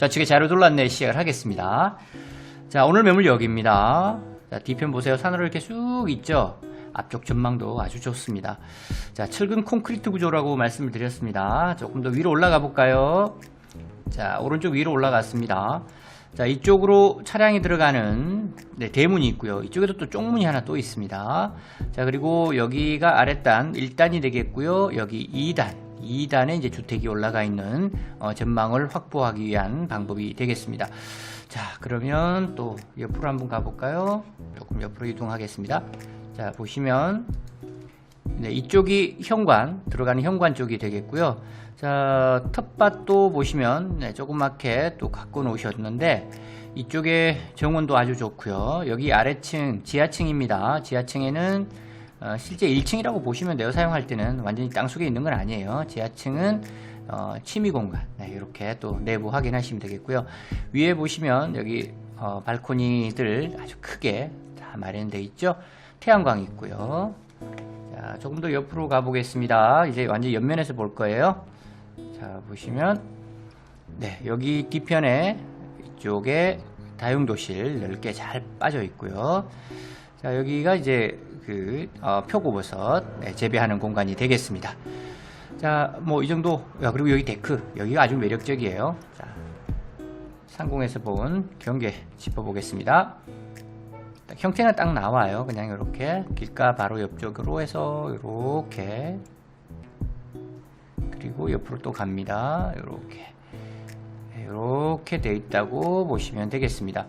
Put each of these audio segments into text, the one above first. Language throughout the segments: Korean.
좌측에 자료돌로 안내 시작을 하겠습니다. 자, 오늘 매물 여기입니다. 자, 뒤편 보세요. 산으로 이렇게 쑥 있죠? 앞쪽 전망도 아주 좋습니다. 자, 철근 콘크리트 구조라고 말씀을 드렸습니다. 조금 더 위로 올라가 볼까요? 자, 오른쪽 위로 올라갔습니다. 자, 이쪽으로 차량이 들어가는 네, 대문이 있고요. 이쪽에도 또 쪽문이 하나 또 있습니다. 자, 그리고 여기가 아랫단 1단이 되겠고요. 여기 2단, 2단에 이제 주택이 올라가 있는 어, 전망을 확보하기 위한 방법이 되겠습니다. 자, 그러면 또 옆으로 한번 가볼까요? 조금 옆으로 이동하겠습니다. 자, 보시면 네, 이쪽이 현관, 들어가는 현관 쪽이 되겠고요. 자, 텃밭도 보시면 네, 조그맣게 또 갖고 놓으셨는데 이쪽에 정원도 아주 좋고요. 여기 아래층, 지하층입니다. 지하층에는 어, 실제 1층이라고 보시면 돼요. 사용할 때는 완전히 땅속에 있는 건 아니에요. 지하층은 어, 침이 공간 네, 이렇게 또 내부 확인하시면 되겠고요. 위에 보시면 여기 어, 발코니들 아주 크게 다 마련되어 있죠. 태양광 있고요. 자, 조금 더 옆으로 가보겠습니다. 이제 완전 옆면에서 볼 거예요. 자, 보시면, 네, 여기 뒤편에 이쪽에 다용도실 넓게 잘 빠져 있고요. 자, 여기가 이제 그, 어, 표고버섯 네, 재배하는 공간이 되겠습니다. 자, 뭐 이 정도, 야, 그리고 여기 데크, 여기가 아주 매력적이에요. 자, 상공에서 본 경계 짚어보겠습니다. 형태는 딱 나와요. 그냥 이렇게 길가 바로 옆쪽으로 해서 이렇게 그리고 옆으로 또 갑니다. 이렇게 이렇게 돼 있다고 보시면 되겠습니다.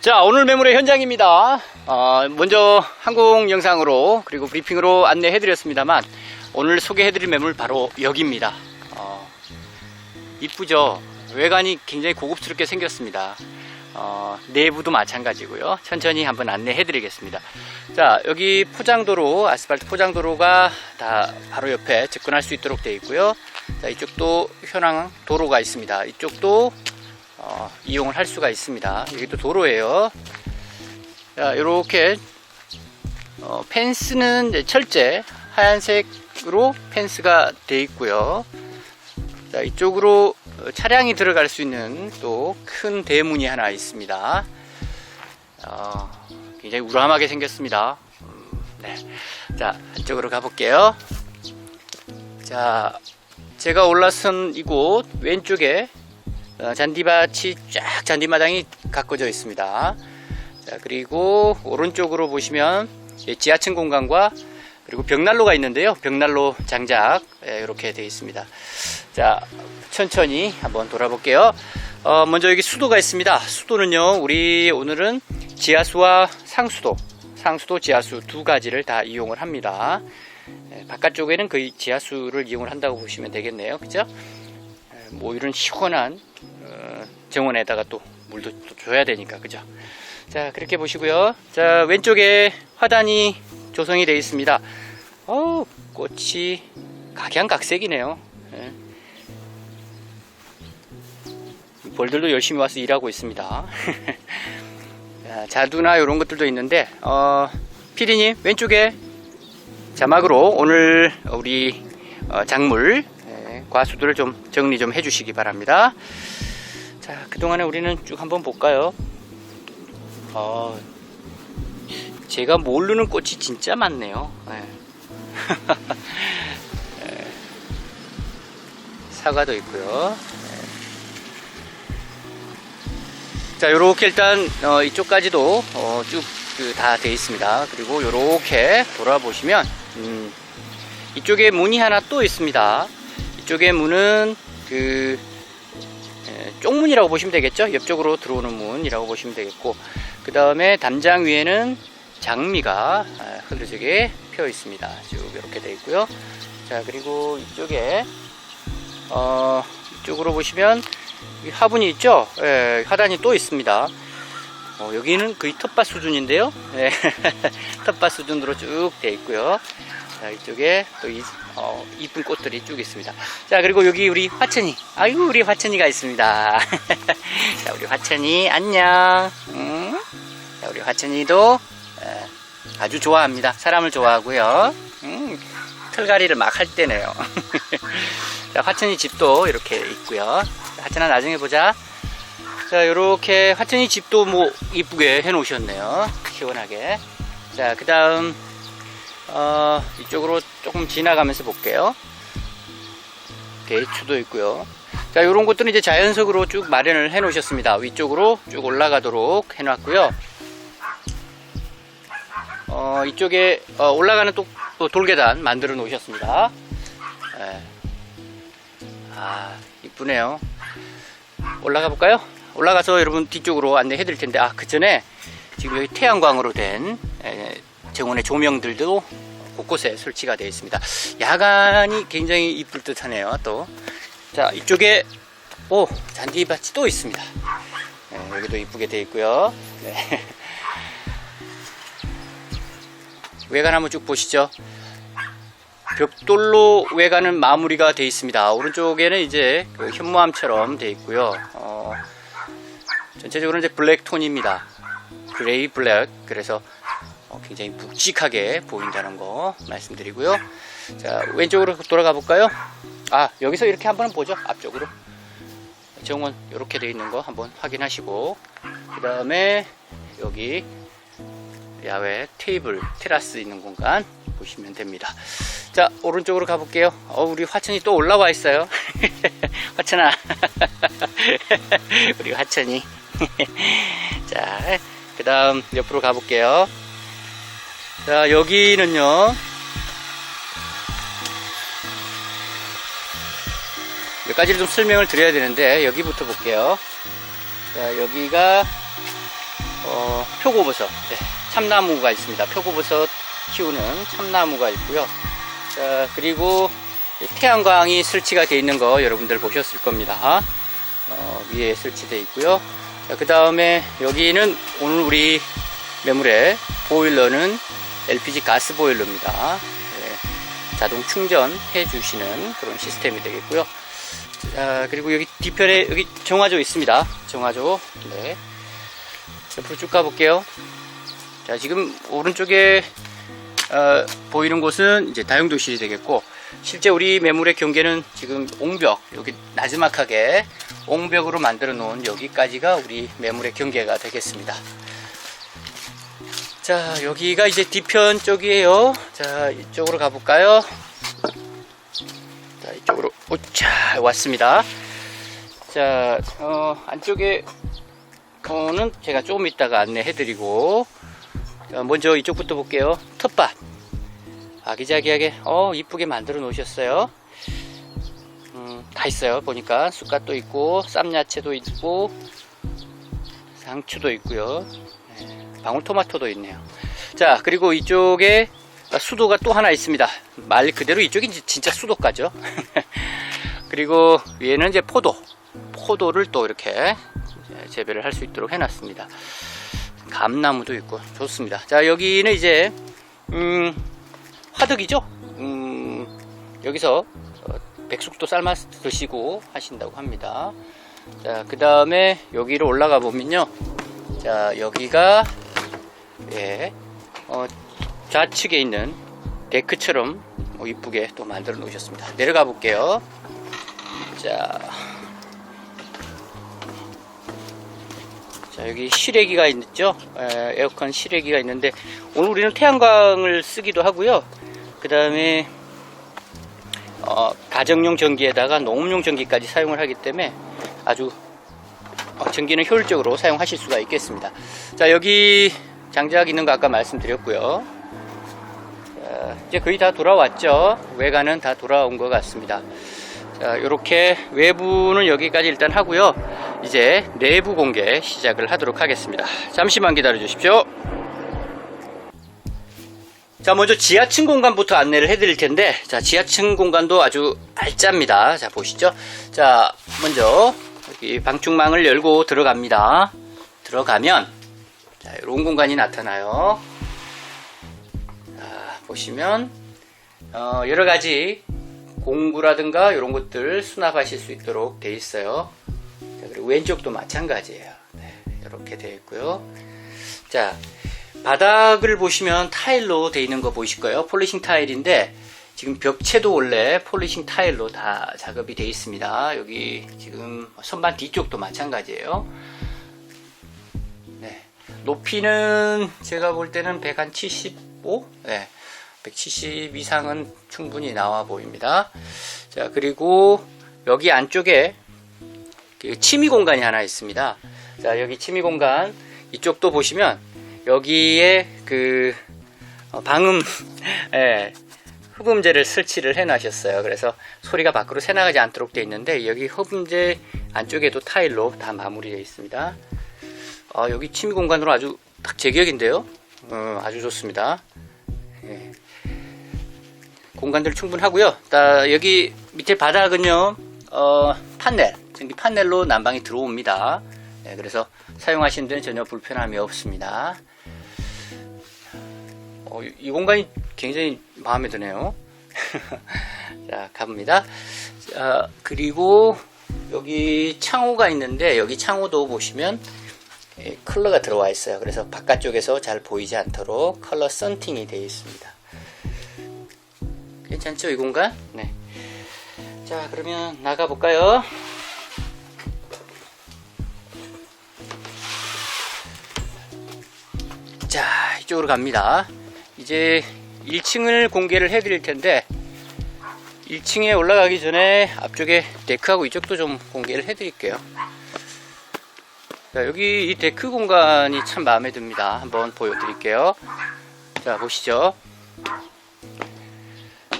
자, 오늘 매물의 현장입니다. 어, 먼저 항공 영상으로 그리고 브리핑으로 안내해 드렸습니다만 오늘 소개해 드릴 매물 바로 여기입니다. 어, 이쁘죠? 외관이 굉장히 고급스럽게 생겼습니다. 어, 내부도 마찬가지고요. 천천히 한번 안내해 드리겠습니다. 자, 여기 포장도로, 아스팔트 포장도로가 다 바로 옆에 접근할 수 있도록 되어 있고요. 자, 이쪽도 현황 도로가 있습니다. 이쪽도 어, 이용을 할 수가 있습니다. 여기도 도로예요. 자, 이렇게 어, 펜스는 철제 하얀색으로 펜스가 되어 있고요. 자, 이쪽으로 어, 차량이 들어갈 수 있는 또 큰 대문이 하나 있습니다. 어, 굉장히 우람하게 생겼습니다. 음, 네. 자, 안쪽으로 가볼게요. 자, 제가 올라선 이곳 왼쪽에 어, 잔디밭이 쫙 잔디마당이 가꿔져 있습니다. 자, 그리고 오른쪽으로 보시면 예, 지하층 공간과 그리고 벽난로가 있는데요. 벽난로 장작 예, 이렇게 되어 있습니다. 자, 천천히 한번 돌아볼게요. 어, 먼저 여기 수도가 있습니다. 수도는요, 우리 오늘은 지하수와 상수도, 상수도, 지하수 두 가지를 다 이용을 합니다. 예, 바깥쪽에는 거의 지하수를 이용을 한다고 보시면 되겠네요. 그죠? 예, 뭐 이런 시원한 어, 정원에다가 또 물도 또 줘야 되니까 그죠 자 그렇게 보시고요 자 왼쪽에 화단이 조성이 되어 있습니다 어 꽃이 각양각색이네요 예. 벌들도 열심히 와서 일하고 있습니다. 자, 자두나 이런 것들도 있는데, 어, 피디님, 왼쪽에 자막으로 오늘 우리 어, 작물, 예, 과수들을 좀 정리 좀 해주시기 바랍니다. 자, 그동안에 우리는 쭉 한번 볼까요? 어, 제가 모르는 꽃이 진짜 많네요. 예. 예. 사과도 있고요. 예. 자, 요렇게 일단 어, 이쪽까지도 어, 쭉다 돼 있습니다. 그리고 요렇게 돌아보시면 음, 이쪽에 문이 하나 또 있습니다. 이쪽에 문은 그 예, 쪽문이라고 보시면 되겠죠. 옆쪽으로 들어오는 문이라고 보시면 되겠고 그 다음에 담장 위에는 장미가 아, 흐드러지게 펴 있습니다. 쭉 이렇게 되어 있고요. 자 그리고 이쪽에 어, 이쪽으로 보시면 이 화분이 있죠. 예, 화단이 또 있습니다. 어, 여기는 거의 텃밭 수준인데요. 예, 텃밭 수준으로 쭉 되어 있고요. 자 이쪽에 또 이, 어, 이쁜 꽃들이 쭉 있습니다. 자 그리고 여기 우리 화천이 아이고 우리 화천이가 있습니다. 자 우리 화천이 안녕. 음? 자, 우리 화천이도 에, 아주 좋아합니다. 사람을 좋아하고요. 음, 털갈이를 막 할 때네요. 자, 화천이 집도 이렇게 있고요. 자, 화천아 나중에 보자. 자, 요렇게 화천이 집도 뭐 이쁘게 해 놓으셨네요. 시원하게. 자, 그 다음, 어, 이쪽으로 조금 지나가면서 볼게요. 대추도 있고요. 자, 요런 것들은 이제 자연석으로 쭉 마련을 해 놓으셨습니다. 위쪽으로 쭉 올라가도록 해 놨고요. 어, 이쪽에 어, 올라가는 또, 또 돌계단 만들어 놓으셨습니다. 예. 아, 이쁘네요. 올라가 볼까요? 올라가서 여러분 뒤쪽으로 안내해 드릴 텐데, 아, 그 전에 지금 여기 태양광으로 된 에, 정원의 조명들도 곳곳에 설치가 되어 있습니다. 야간이 굉장히 이쁠 듯 하네요, 또. 자, 이쪽에, 오, 잔디밭이 또 있습니다. 예, 여기도 이쁘게 되어 있고요. 네. 외관 한번 쭉 보시죠. 벽돌로 외관은 마무리가 되어 있습니다. 오른쪽에는 이제 그 현무암처럼 되어 있고요. 어, 전체적으로 이제 블랙 톤입니다. 그레이 블랙. 그래서 어, 굉장히 묵직하게 보인다는 거 말씀드리고요. 자, 왼쪽으로 돌아가 볼까요? 아, 여기서 이렇게 한번 보죠. 앞쪽으로. 정원 이렇게 되어 있는 거 한번 확인하시고 그 다음에 여기 야외 테이블 테라스 있는 공간 보시면 됩니다 자 오른쪽으로 가볼게요 어, 우리 화천이 또 올라와 있어요 화천아 우리 화천이 자 그 다음 옆으로 가볼게요 자 여기는요. 몇 가지를 좀 설명을 드려야 되는데 여기부터 볼게요. 자 여기가 어, 표고버섯. 네, 참나무가 있습니다. 표고버섯 키우는 참나무가 있고요. 자 그리고 이 태양광이 설치가 되어 있는 거 여러분들 보셨을 겁니다. 어, 위에 설치되어 있고요. 그 다음에 여기는 오늘 우리 매물의 보일러는 LPG 가스 보일러입니다 네, 자동 충전해 주시는 그런 시스템이 되겠고요 자, 그리고 여기 뒤편에 여기 정화조 있습니다. 정화조. 네. 옆으로 쭉 가볼게요. 자, 지금 오른쪽에 어, 보이는 곳은 이제 다용도실이 되겠고, 실제 우리 매물의 경계는 지금 옹벽, 여기 나지막하게 옹벽으로 만들어 놓은 여기까지가 우리 매물의 경계가 되겠습니다. 자, 여기가 이제 뒤편 쪽이에요. 자, 이쪽으로 가볼까요? 자, 이쪽으로 오차 왔습니다. 자, 어, 안쪽에 거는 제가 조금 이따가 안내해 드리고 자, 먼저 이쪽부터 볼게요. 텃밭 아기자기하게 어 이쁘게 만들어 놓으셨어요. 음, 다 있어요. 보니까 쑥갓도 있고 쌈야채도 있고 상추도 있고요. 네, 방울토마토도 있네요. 자 그리고 이쪽에 수도가 또 하나 있습니다. 말 그대로 이쪽이 진짜 수도가죠. 그리고 위에는 이제 포도, 포도를 또 이렇게 재배를 할 수 있도록 해놨습니다. 감나무도 있고 좋습니다. 자 여기는 이제 음, 화덕이죠. 음, 여기서 어, 백숙도 삶아 드시고 하신다고 합니다. 자, 그 다음에 여기로 올라가 보면요. 자, 여기가, 예, 어, 좌측에 있는 데크처럼 뭐 이쁘게 또 만들어 놓으셨습니다. 내려가 볼게요. 자, 자 여기 실외기가 있죠. 에, 에어컨 실외기가 있는데 오늘 우리는 태양광을 쓰기도 하고요. 그 다음에 어, 가정용 전기에다가 농업용 전기까지 사용을 하기 때문에 아주 어, 전기는 효율적으로 사용하실 수가 있겠습니다. 자 여기 장작 있는 거 아까 말씀드렸고요. 자, 이제 거의 다 돌아왔죠. 외관은 다 돌아온 것 같습니다. 자, 이렇게 외부는 여기까지 일단 하고요. 이제 내부 공개 시작을 하도록 하겠습니다. 잠시만 기다려 주십시오. 자, 먼저 지하층 공간부터 안내를 해드릴 텐데, 자, 지하층 공간도 아주 알짜입니다. 자, 보시죠. 자, 먼저, 여기 방충망을 열고 들어갑니다. 들어가면, 자, 이런 공간이 나타나요. 자, 보시면, 어, 여러 가지 공구라든가 이런 것들 수납하실 수 있도록 되어 있어요. 자, 그리고 왼쪽도 마찬가지예요. 네, 이렇게 되어 있고요. 자, 바닥을 보시면 타일로 되어 있는 거 보이실 거예요. 폴리싱 타일인데 지금 벽체도 원래 폴리싱 타일로 다 작업이 되어 있습니다. 여기 지금 선반 뒤쪽도 마찬가지예요. 네. 높이는 제가 볼 때는 175? 네. 170 이상은 충분히 나와 보입니다. 자, 그리고 여기 안쪽에 그 침이 공간이 하나 있습니다. 자, 여기 침이 공간 이쪽도 보시면 여기에 그 어, 방음 예, 흡음재를 설치를 해 놔셨어요. 그래서 소리가 밖으로 새 나가지 않도록 되어 있는데 여기 흡음재 안쪽에도 타일로 다 마무리되어 있습니다. 아, 여기 침이 공간으로 아주 딱 제격인데요. 어, 아주 좋습니다. 예. 공간들 충분하고요. 다 여기 밑에 바닥은요, 어, 판넬, 전기 판넬로 난방이 들어옵니다. 네, 그래서 사용하시는 데는 전혀 불편함이 없습니다. 어, 이- 이 공간이 굉장히 마음에 드네요. 자, 갑니다. 자, 그리고 여기 창호가 있는데 여기 창호도 보시면 예, 컬러가 들어와 있어요. 그래서 바깥쪽에서 잘 보이지 않도록 컬러 썬팅이 되어 있습니다. 괜찮죠 이 공간? 네. 자 그러면 나가 볼까요? 자 이쪽으로 갑니다. 이제 1층을 공개를 해드릴 텐데 1층에 올라가기 전에 앞쪽에 데크하고 이쪽도 좀 공개를 해드릴게요. 자, 여기 이 데크 공간이 참 마음에 듭니다. 한번 보여드릴게요. 자 보시죠.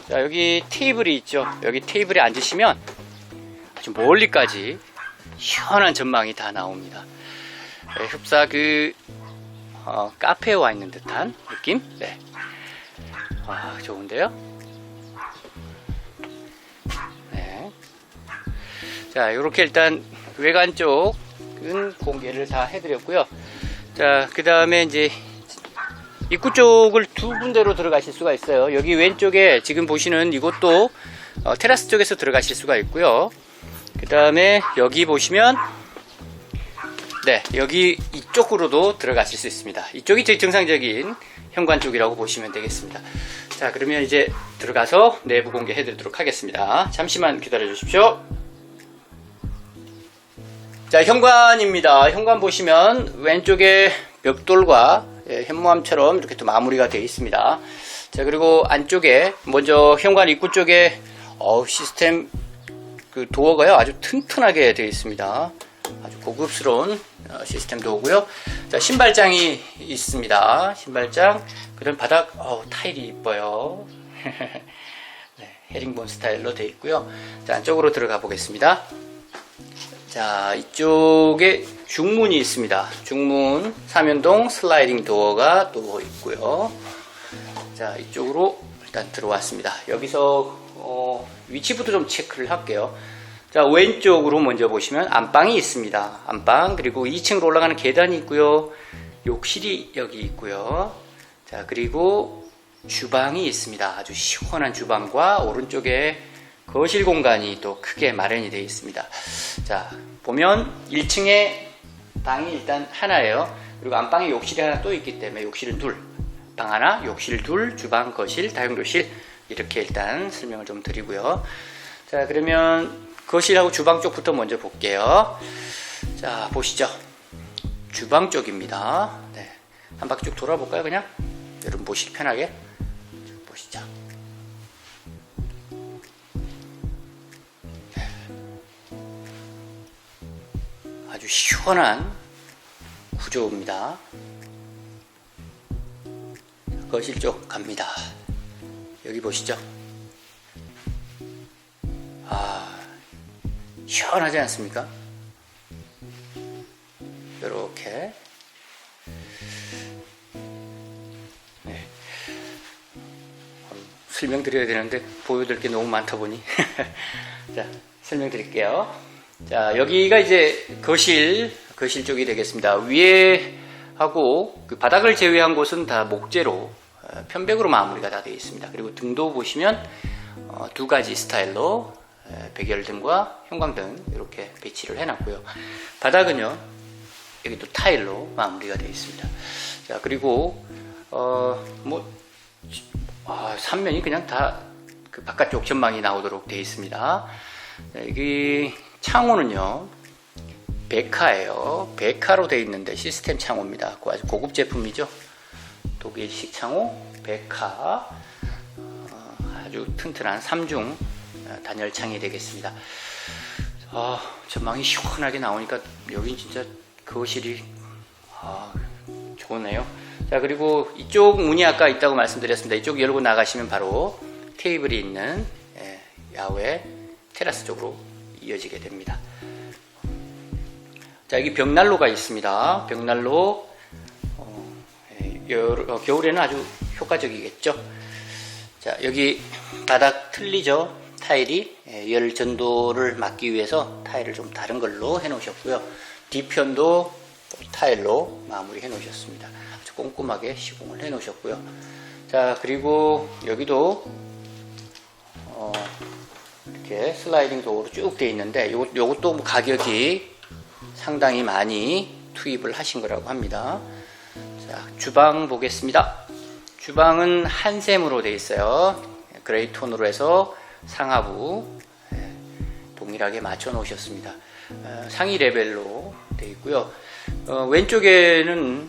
자, 여기 테이블이 있죠. 여기 테이블에 앉으시면 아주 멀리까지 시원한 전망이 다 나옵니다. 네, 흡사 그 어, 카페에 와 있는 듯한 느낌? 네. 아, 좋은데요? 네. 자, 이렇게 일단 외관 쪽 은 공개를 다 해드렸고요. 자, 그 다음에 이제 입구 쪽을 두 군데로 들어가실 수가 있어요. 여기 왼쪽에 지금 보시는 이곳도 어, 테라스 쪽에서 들어가실 수가 있고요. 그 다음에 여기 보시면 네 여기 이쪽으로도 들어가실 수 있습니다. 이쪽이 제일 정상적인 현관 쪽이라고 보시면 되겠습니다. 자 그러면 이제 들어가서 내부 공개해 드리도록 하겠습니다. 잠시만 기다려 주십시오. 자 현관입니다. 현관 보시면 왼쪽에 벽돌과 예, 현무암처럼 이렇게 또 마무리가 되어 있습니다. 자 그리고 안쪽에 먼저 현관 입구 쪽에 어 시스템 그 도어가요 아주 튼튼하게 되어 있습니다. 아주 고급스러운 어, 시스템 도어고요. 자 신발장이 있습니다. 신발장 그다음 바닥 어, 타일이 이뻐요. 네, 헤링본 스타일로 되어 있고요. 자 안쪽으로 들어가 보겠습니다. 자, 이쪽에 중문이 있습니다. 중문, 삼연동 슬라이딩 도어가 또 있고요. 자, 이쪽으로 일단 들어왔습니다. 여기서 어, 위치부터 좀 체크를 할게요. 자, 왼쪽으로 먼저 보시면 안방이 있습니다. 안방, 그리고 2층으로 올라가는 계단이 있고요. 욕실이 여기 있고요. 자, 그리고 주방이 있습니다. 아주 시원한 주방과 오른쪽에 거실 공간이 또 크게 마련이 되어 있습니다. 자, 보면 1층에 방이 일단 하나예요. 그리고 안방에 욕실이 하나 또 있기 때문에 욕실은 둘. 방 하나, 욕실 둘, 주방, 거실, 다용도실 이렇게 일단 설명을 좀 드리고요. 자 그러면 거실하고 주방 쪽부터 먼저 볼게요. 자 보시죠. 주방 쪽입니다. 네. 한 바퀴 쭉 돌아볼까요 그냥? 여러분 보시기 편하게 아주 시원한 구조입니다. 거실 쪽 갑니다. 여기 보시죠. 아, 시원하지 않습니까? 이렇게. 네. 음, 설명드려야 되는데 보여드릴 게 너무 많다 보니. 자, 설명드릴게요. 자, 여기가 이제 거실, 거실 쪽이 되겠습니다. 위에 하고 그 바닥을 제외한 곳은 다 목재로 어, 편백으로 마무리가 다 되어 있습니다. 그리고 등도 보시면 어, 두 가지 스타일로 에, 백열등과 형광등 이렇게 배치를 해놨고요. 바닥은요 여기 또 타일로 마무리가 되어 있습니다. 자 그리고 어뭐 아, 삼면이 그냥 다 그 바깥쪽 전망이 나오도록 되어 있습니다. 자, 여기 창호는요 베카예요. 베카로 되어 있는데 시스템 창호입니다. 그 아주 고급 제품이죠. 독일식 창호 베카 어, 아주 튼튼한 3중 단열창이 되겠습니다. 아, 전망이 시원하게 나오니까 여긴 진짜 거실이 아, 좋네요. 자 그리고 이쪽 문이 아까 있다고 말씀드렸습니다. 이쪽 열고 나가시면 바로 테이블이 있는 예, 야외 테라스 쪽으로 이어지게 됩니다. 자 여기 벽난로가 있습니다. 벽난로 어, 예, 여- 어, 겨울에는 아주 효과적이겠죠. 자 여기 바닥 틀리죠. 타일이 예, 열 전도를 막기 위해서 타일을 좀 다른 걸로 해 놓으셨고요. 뒤편도 또 타일로 마무리해 놓으셨습니다. 아주 꼼꼼하게 시공을 해 놓으셨고요. 자 그리고 여기도 어, 이렇게 슬라이딩 도어로 쭉 되어 있는데 요, 요것도 뭐 가격이 상당히 많이 투입을 하신 거라고 합니다. 자, 주방 보겠습니다. 주방은 한샘으로 되어 있어요. 그레이 톤으로 해서 상하부 예, 동일하게 맞춰 놓으셨습니다. 어, 상위 레벨로 되어 있고요. 어, 왼쪽에는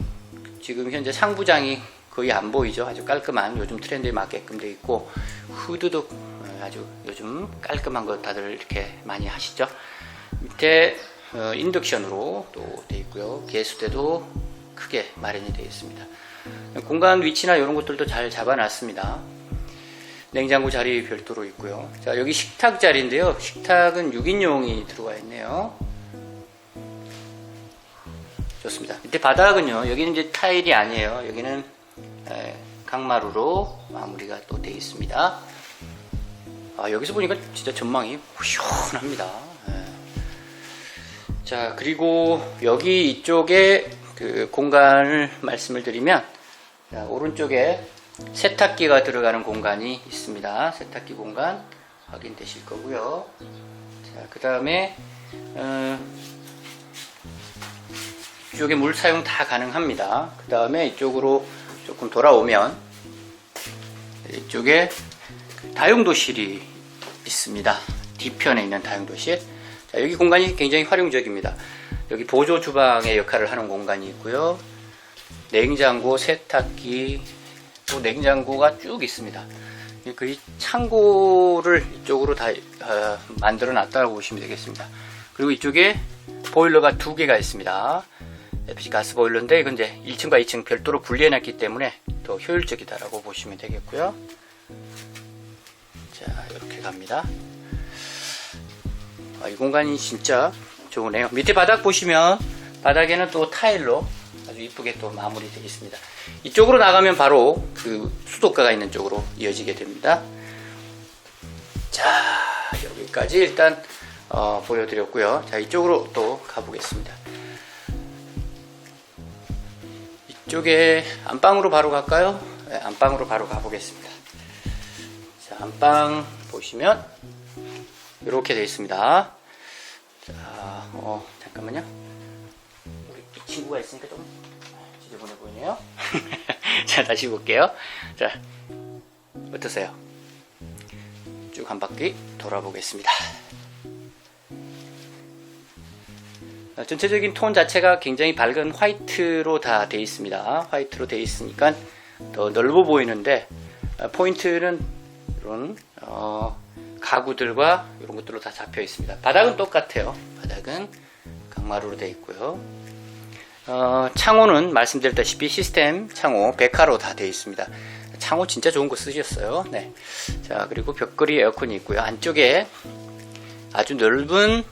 지금 현재 상부장이 거의 안 보이죠. 아주 깔끔한 요즘 트렌드에 맞게끔 되어 있고 후드도 어, 아주 요즘 깔끔한 거 다들 이렇게 많이 하시죠. 밑에 어, 인덕션으로 또 되어 있고요. 개수대도 크게 마련이 되어 있습니다. 공간 위치나 이런 것들도 잘 잡아놨습니다. 냉장고 자리 별도로 있고요. 자, 여기 식탁 자리인데요. 식탁은 6인용이 들어가 있네요. 좋습니다. 밑에 바닥은요. 여기는 이제 타일이 아니에요. 여기는 에, 강마루로 마무리가 또 되어 있습니다. 아, 여기서 보니까 진짜 전망이 시원합니다. 예. 자, 그리고 여기 이쪽에 그 공간을 말씀을 드리면, 자, 오른쪽에 세탁기가 들어가는 공간이 있습니다. 세탁기 공간 확인되실 거고요. 자, 그 다음에, 어, 이쪽에 물 사용 다 가능합니다. 그 다음에 이쪽으로 조금 돌아오면, 이쪽에 다용도실이 있습니다. 뒤편에 있는 다용도실. 자, 여기 공간이 굉장히 활용적입니다. 여기 보조 주방의 역할을 하는 공간이 있고요. 냉장고, 세탁기, 또 냉장고가 쭉 있습니다. 그 창고를 이쪽으로 다 어, 만들어 놨다고 보시면 되겠습니다. 그리고 이쪽에 보일러가 두 개가 있습니다. LPG 가스 보일러인데 이건 이제 1층과 2층 별도로 분리해 놨기 때문에 더 효율적이다라고 보시면 되겠고요. 자, 이렇게 갑니다. 아, 이 공간이 진짜 좋으네요. 밑에 바닥 보시면 바닥에는 또 타일로 아주 이쁘게 또 마무리 되어 있습니다. 이쪽으로 나가면 바로 그 수도가가 있는 쪽으로 이어지게 됩니다. 자, 여기까지 일단 어, 보여드렸고요. 자, 이쪽으로 또 가보겠습니다. 이쪽에 안방으로 바로 갈까요? 네, 안방으로 바로 가보겠습니다. 자, 안방 보시면 이렇게 되어 있습니다. 자, 어, 잠깐만요. 우리 이 친구가 있으니까 좀 지저분해 보이네요. 자, 다시 볼게요. 자, 어떠세요? 쭉 한 바퀴 돌아보겠습니다. 어, 전체적인 톤 자체가 굉장히 밝은 화이트로 다 되어 있습니다. 화이트로 되어 있으니까 더 넓어 보이는데 어, 포인트는 이런 어, 가구들과 이런 것들로 다 잡혀 있습니다. 바닥은 똑같아요. 바닥은 강마루로 되어 있고요. 어, 창호는 말씀드렸다시피 시스템 창호 100화로 다 되어 있습니다. 창호 진짜 좋은 거 쓰셨어요. 네. 자, 그리고 벽걸이 에어컨이 있고요. 안쪽에 아주 넓은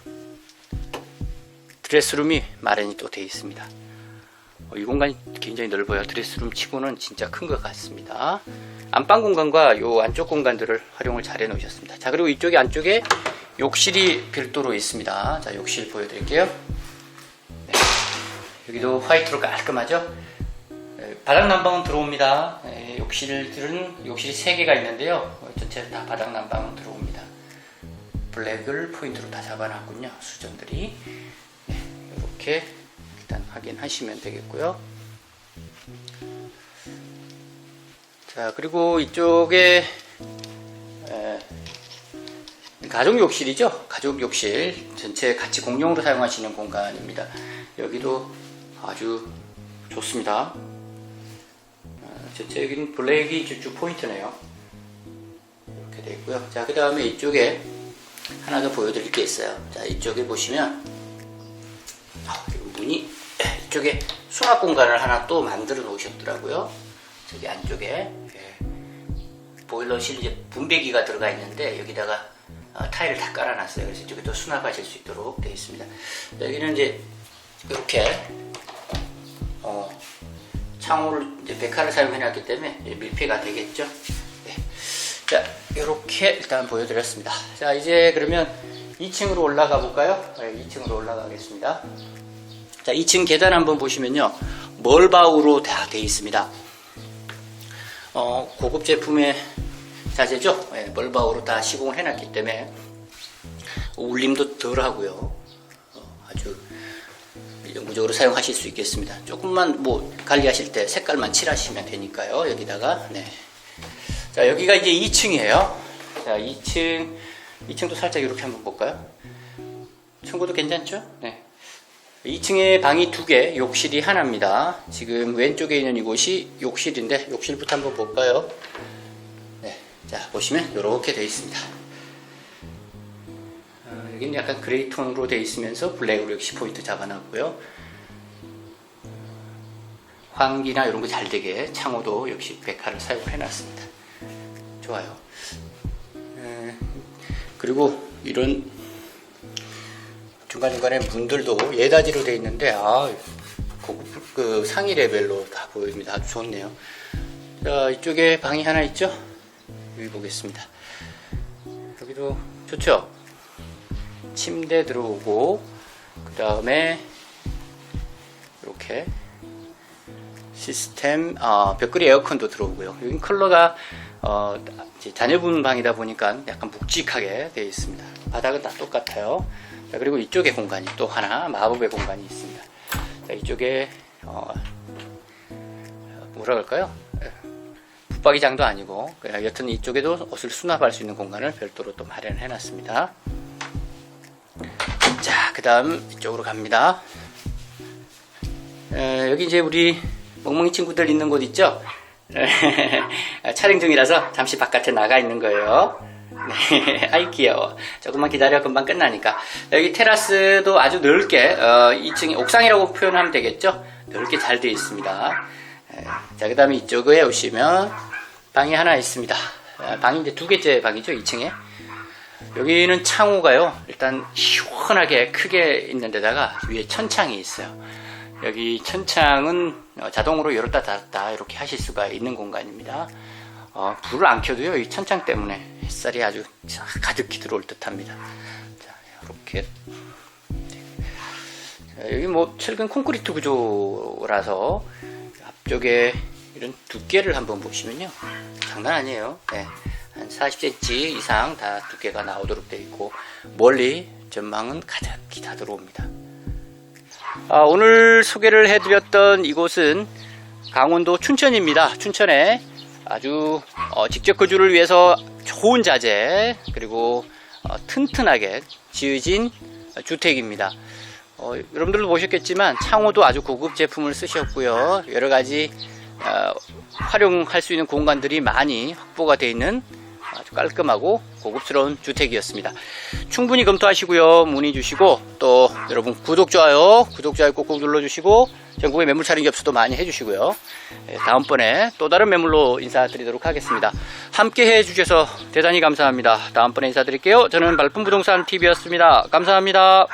드레스룸이 마련이 또 되어 있습니다. 어, 이 공간이 굉장히 넓어요. 드레스룸 치고는 진짜 큰 것 같습니다. 안방 공간과 요 안쪽 공간들을 활용을 잘 해놓으셨습니다. 자, 그리고 이쪽에 안쪽에 욕실이 별도로 있습니다. 자, 욕실 보여드릴게요. 네. 여기도 화이트로 깔끔하죠? 네, 바닥 난방은 들어옵니다. 네, 욕실들은 욕실이 3개가 있는데요. 어, 전체 다 바닥 난방은 들어옵니다. 블랙을 포인트로 다 잡아놨군요. 수전들이. 이렇게 일단 확인하시면 되겠고요. 자 그리고 이쪽에 에, 가족 욕실이죠. 가족 욕실 전체 같이 공용으로 사용하시는 공간입니다. 여기도 아주 좋습니다. 어, 전체 여기는 블랙이 쭉 포인트네요. 이렇게 되어 있고요. 자 그 다음에 이쪽에 하나 더 보여드릴 게 있어요. 자 이쪽에 보시면 이쪽에 수납 공간을 하나 또 만들어 놓으셨더라고요. 저기 안쪽에 예, 보일러실 이제 분배기가 들어가 있는데 여기다가 어, 타일을 다 깔아놨어요. 그래서 이쪽에 또 수납하실 수 있도록 되어 있습니다. 여기는 이제 이렇게 어, 창호를 이제 백화를 사용해놨기 때문에 밀폐가 되겠죠. 네. 자, 이렇게 일단 보여드렸습니다. 자, 이제 그러면 2층으로 올라가 볼까요? 네, 2층으로 올라가겠습니다. 자, 2층 계단 한번 보시면요. 멀바우로 다 되어 있습니다. 어, 고급 제품의 자재죠. 네, 멀바우로 다 시공을 해놨기 때문에 울림도 덜 하고요. 어, 아주 영구적으로 사용하실 수 있겠습니다. 조금만 뭐 관리하실 때 색깔만 칠하시면 되니까요. 여기다가 네. 자, 여기가 이제 2층이에요. 자, 2층 2층도 살짝 이렇게 한번 볼까요? 층고도 괜찮죠? 네. 2층에 방이 두 개, 욕실이 하나입니다. 지금 왼쪽에 있는 이곳이 욕실인데 욕실부터 한번 볼까요? 네, 자 보시면 이렇게 되어 있습니다. 어, 여기는 약간 그레이 톤으로 되어 있으면서 블랙으로 역시 포인트 잡아놨고요. 환기나 이런 거 잘 되게 창호도 역시 백화를 사용을 해놨습니다. 좋아요. 에, 그리고 이런 중간중간에 문들도 예다지로 되어 있는데 아 고급 그 상위 레벨로 다 보입니다. 아주 좋네요. 자 이쪽에 방이 하나 있죠? 여기 보겠습니다. 여기도 좋죠? 침대 들어오고 그 다음에 이렇게 시스템 아, 벽걸이 에어컨도 들어오고요. 여기 컬러가 어, 자녀분 방이다 보니까 약간 묵직하게 되어 있습니다. 바닥은 다 똑같아요. 자, 그리고 이쪽에 공간이 또 하나 마법의 공간이 있습니다. 자, 이쪽에 어, 뭐라 그럴까요? 예, 붙박이장도 아니고 그냥 여튼 이쪽에도 옷을 수납할 수 있는 공간을 별도로 또 마련해 놨습니다. 자, 그 다음 이쪽으로 갑니다. 에, 여기 이제 우리 멍멍이 친구들 있는 곳 있죠? 촬영 중이라서 잠시 바깥에 나가 있는 거예요. 네, 아이 귀여워. 조금만 기다려 금방 끝나니까. 여기 테라스도 아주 넓게 어, 2층 옥상이라고 표현하면 되겠죠? 넓게 잘 되어 있습니다. 에, 자, 그 다음에 이쪽에 오시면 방이 하나 있습니다. 아, 방이 이제 두 개째 방이죠, 2층에. 여기는 창호가요. 일단 시원하게 크게 있는 데다가 위에 천창이 있어요. 여기 천창은 어, 자동으로 열었다 닫았다 이렇게 하실 수가 있는 공간입니다. 어, 불을 안 켜도요, 이 천창 때문에 햇살이 아주 가득히 들어올 듯 합니다. 자, 이렇게. 자, 여기 뭐 철근 콘크리트 구조라서 앞쪽에 이런 두께를 한번 보시면요. 장난 아니에요. 네. 한 40cm 이상 다 두께가 나오도록 되어 있고, 멀리 전망은 가득히 다 들어옵니다. 아, 오늘 소개를 해드렸던 이곳은 강원도 춘천입니다. 춘천에 아주 어, 직접 거주를 위해서 좋은 자재 그리고 어, 튼튼하게 지어진 주택입니다. 어, 여러분들도 보셨겠지만 창호도 아주 고급 제품을 쓰셨고요. 여러 가지 어, 활용할 수 있는 공간들이 많이 확보가 되어 있는 아주 깔끔하고 고급스러운 주택이었습니다. 충분히 검토하시고요. 문의 주시고 또 여러분 구독 좋아요 구독 좋아요 꼭꼭 눌러주시고 전국의 매물 촬영 접수도 많이 해주시고요. 예, 다음번에 또 다른 매물로 인사드리도록 하겠습니다. 함께 해주셔서 대단히 감사합니다. 다음번에 인사드릴게요. 저는 말품부동산 TV였습니다. 감사합니다.